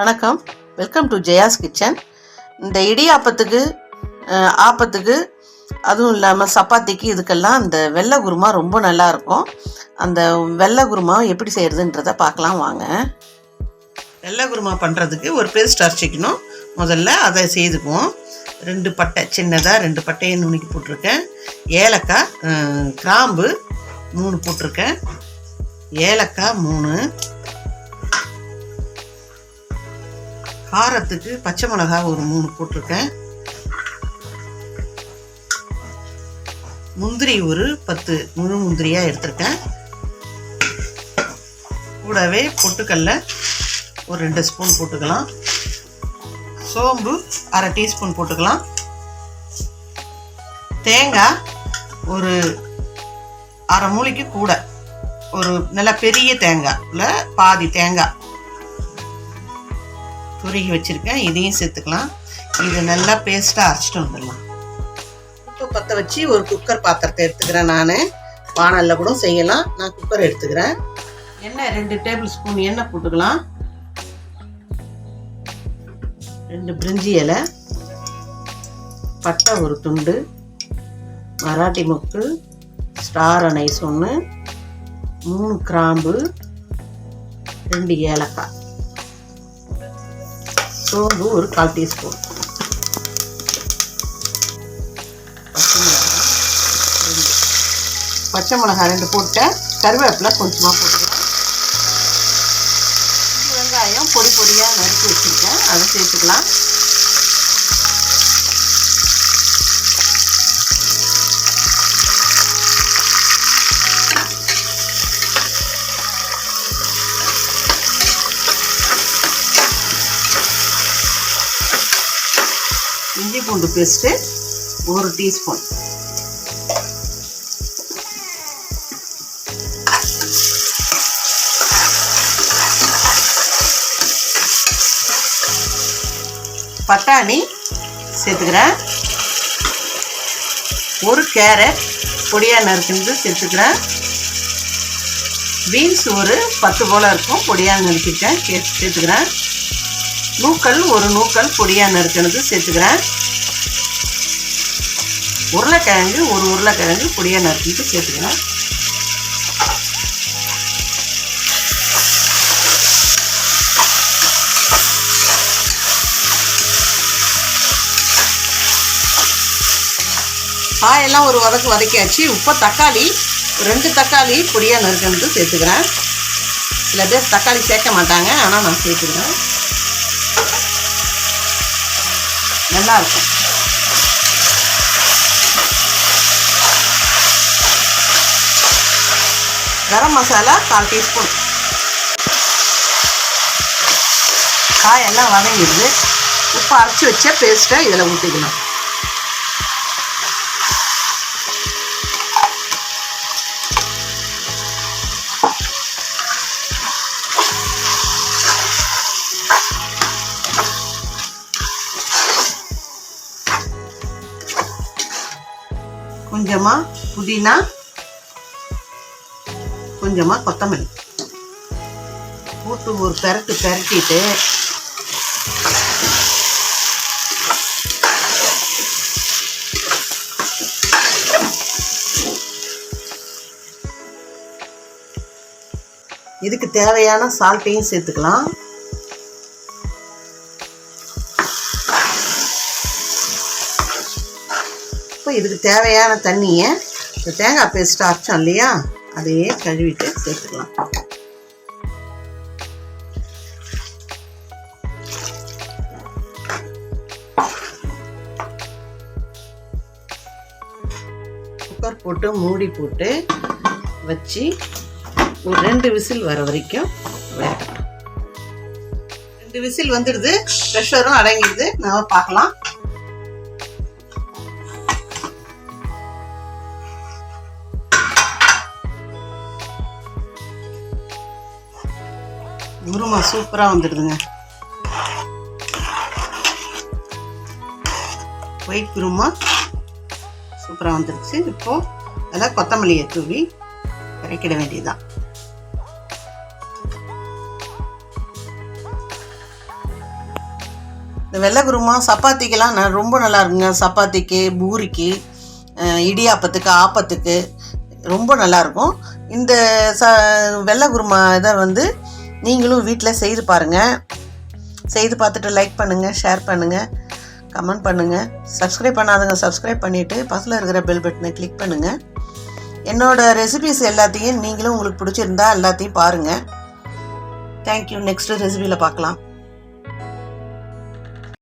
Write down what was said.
வணக்கம். Welcome to Jaya's kitchen இந்த இடியாப்பத்துக்கு ஆப்பத்துக்கு அதுவும் இல்லாமல் சப்பாத்திக்கு இதுக்கெல்லாம் அந்த வெள்ளை குருமா ரொம்ப நல்லா இருக்கும். அந்த வெள்ளை குருமா எப்படி செய்கிறதுன்றதை பார்க்கலாம் வாங்க. வெள்ளை குருமா பண்ணுறதுக்கு ஒரு பேஸ்ட் அரைச்சிக்கணும். முதல்ல அதை செய்துக்குவோம். ரெண்டு பட்டை சின்னதாக ரெண்டு பட்டையை நுணுக்கி போட்டிருக்கேன். ஏலக்காய் கிராம்பு மூணு போட்டிருக்கேன். ஏலக்காய் மூணு. காரத்துக்கு பச்சை மிளகா ஒரு மூணு போட்டிருக்கேன். முந்திரி ஒரு பத்து முழு முந்திரியாக எடுத்திருக்கேன். கூடவே பொட்டுக்கல்ல ஒரு ரெண்டு ஸ்பூன் போட்டுக்கலாம். சோம்பு அரை டீஸ்பூன் போட்டுக்கலாம். தேங்காய் ஒரு அரை மூலிக்கு கூட. ஒரு நல்ல பெரிய தேங்காய்ல பாதி தேங்காய். துருகி வச்சுருக்கேன். இதையும் சேர்த்துக்கலாம். இது நல்லா பேஸ்ட்டாக அரைச்சிட்டு வந்துடலாம். உப்பு பற்ற வச்சு ஒரு குக்கர் பாத்திரத்தை எடுத்துக்கிறேன் நான். வானலில் கூட செய்யலாம். நான் குக்கர் எடுத்துக்கிறேன். எண்ணெய் ரெண்டு டேபிள் ஸ்பூன் எண்ணெய் போட்டுக்கலாம். ரெண்டு பிரிஞ்சி இலை. பட்டை ஒரு துண்டு. மராட்டி மொக்கு. ஸ்டார் அனைஸ் ஒன்று மூணு கிராம்பு. ரெண்டு ஏலக்காய். சோம்பு ஒரு கால் டீஸ்பூன். பச்சை மிளகாய் ரெண்டு. பச்சை மிளகாய் ரெண்டு போட்டேன் கருவேப்பிலை கொஞ்சமாக போட்டுக்கலாம். வெங்காயம் பொடி பொடியாக நறுக்கி வச்சுருக்கேன். அதை சேர்த்துக்கலாம். இஞ்சி பூண்டு பேஸ்ட்டு ஒரு டீஸ்பூன் பட்டாணி சேர்த்துக்கிறேன். ஒரு கேரட் பொடியாக நறுக்கிட்டு சேர்த்துக்கிறேன். பீன்ஸ் ஒரு பத்து போல் இருக்கும் பொடியாக நறுக்கிட்டேன் சேர்த்துக்கிறேன். நூக்கல் ஒரு நூக்கல் பொடியாக நறுக்கினது சேர்த்துக்கிறேன். உருளைக்கிழங்கு ஒரு உருளைக்கிழங்கு பொடியாக நறுக்கிட்டு சேர்த்துக்கணும். காயெல்லாம் ஒரு வதக்கு வதக்கியாச்சு. உப்பு தக்காளி ரெண்டு தக்காளி பொடியாக நறுக்கிறது சேர்த்துக்கிறேன். சில பேர் தக்காளி சேர்க்க மாட்டாங்க ஆனால் நான் சேர்த்துக்கிறேன். நல்லாயிருக்கும் கரம் மசாலா கால் டீஸ்பூன். காயெல்லாம் வதங்கிடுது. உப்பு அரைச்சி வச்ச பேஸ்ட்டை இதில் ஊற்றிக்கணும் கொஞ்சமாக புதினா கொஞ்சமாக கொத்தமல்லி. போட்டு ஒரு பெரட்டு பெரட்டிட்டு இதுக்கு தேவையான சால்ட்டையும் சேர்த்துக்கலாம். இப்போ இதுக்கு தேவையான தண்ணியை இந்த தேங்காய் பேஸ்ட் அரைச்சோம் இல்லையா? அதையே கழுவிட்டு சேர்த்துக்கலாம். குக்கர் போட்டு மூடி போட்டு வச்சு ஒரு ரெண்டு விசில் வர வரைக்கும் வேகட்டும். ரெண்டு விசில் வந்துடுது ப்ரெஷரும் அடங்கிடுது. நாம பார்க்கலாம். குருமா சூப்பராக வந்துடுதுங்க. ஒயிட் குருமா. சூப்பராக வந்துருச்சு இப்போது அதில் கொத்தமல்லியை தூவி இறக்கிட வேண்டியதுதான். இந்த வெள்ளை குருமா சப்பாத்திக்கெல்லாம் நான் ரொம்ப நல்லா இருக்குங்க. சப்பாத்திக்கு பூரிக்கு இடியாப்பத்துக்கு ஆப்பத்துக்கு ரொம்ப நல்லாயிருக்கும் இந்த ச வெள்ளை குருமா இதை வந்து நீங்களும் வீட்டில் செய்து பாருங்கள் செய்து பார்த்துட்டு லைக் பண்ணுங்கள் ஷேர் பண்ணுங்கள் கமெண்ட் பண்ணுங்கள் சப்ஸ்கிரைப் பண்ணாதவங்க சப்ஸ்கிரைப் பண்ணிவிட்டு பக்கத்தில் இருக்கிற பெல் பட்டனை கிளிக் பண்ணுங்கள் என்னோட ரெசிபிஸ் எல்லாத்தையும் நீங்களும் உங்களுக்கு பிடிச்சிருந்தா எல்லாத்தையும் பாருங்கள் தேங்க்யூ நெக்ஸ்ட் ரெசிபியில் பார்க்கலாம்.